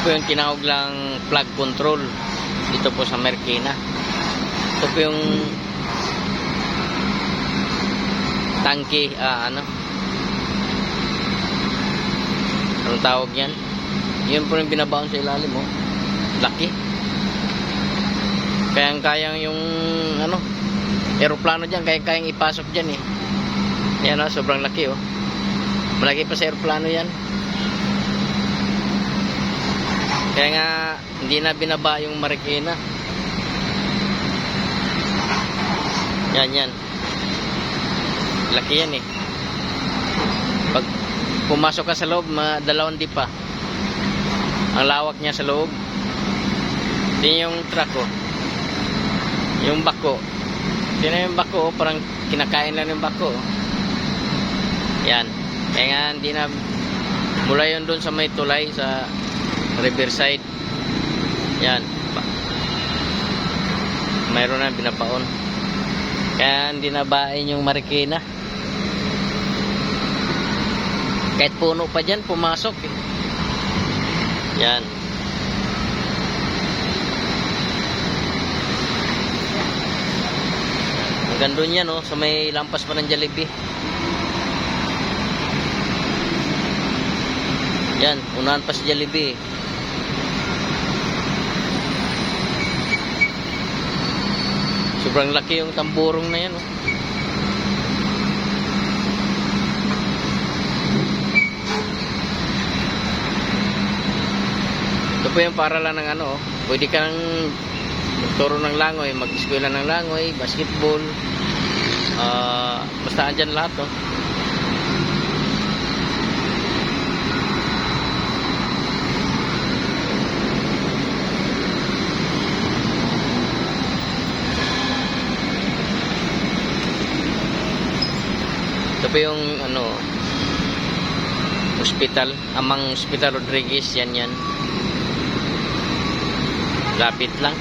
po yung tinawag lang plug control. Dito po sa Merkina. Ito po yung tangke, ah, ano? Anong tawag yan? Yun po yung binabaon sa ilalim, oh. Laki. Kayang kayang yung, ano, aeroplano dyan, kayang kayang ipasok dyan, eh. Yan, oh, sobrang laki, oh. Malaki pa sa aeroplano yan. Kaya nga, hindi na binaba yung Marikina. Yan, yan. Laki yan eh. Pag pumasok ka sa loob, mga dalawang di pa. Ang lawak niya sa loob. Hindi yung truck oh. Yung bako. Hindi yung bako oh. Parang kinakain lang yung bako oh. Yan. Kaya nga, hindi na mula yun doon sa may tulay sa Riverside. Yan. Mayroon na binapaon. Kaya hindi na bain yung Marikina. Kahit puno pa dyan, pumasok. eh. Yan. Hanggang doon yan, oh, sa may lampas pa ng Jollibee. Yan, unahan pa si Jollibee. Sobrang laki yung tamburong na yan. Oh. Ito po yung para lang ng ano. oh. Pwede ka nang magturo ng langoy, mag-eskwela ng langoy, basketball. Ah, basta andyan lahat. Oh. Ito yung ano hospital, Amang Hospital Rodriguez, yan yan. Lapit lang.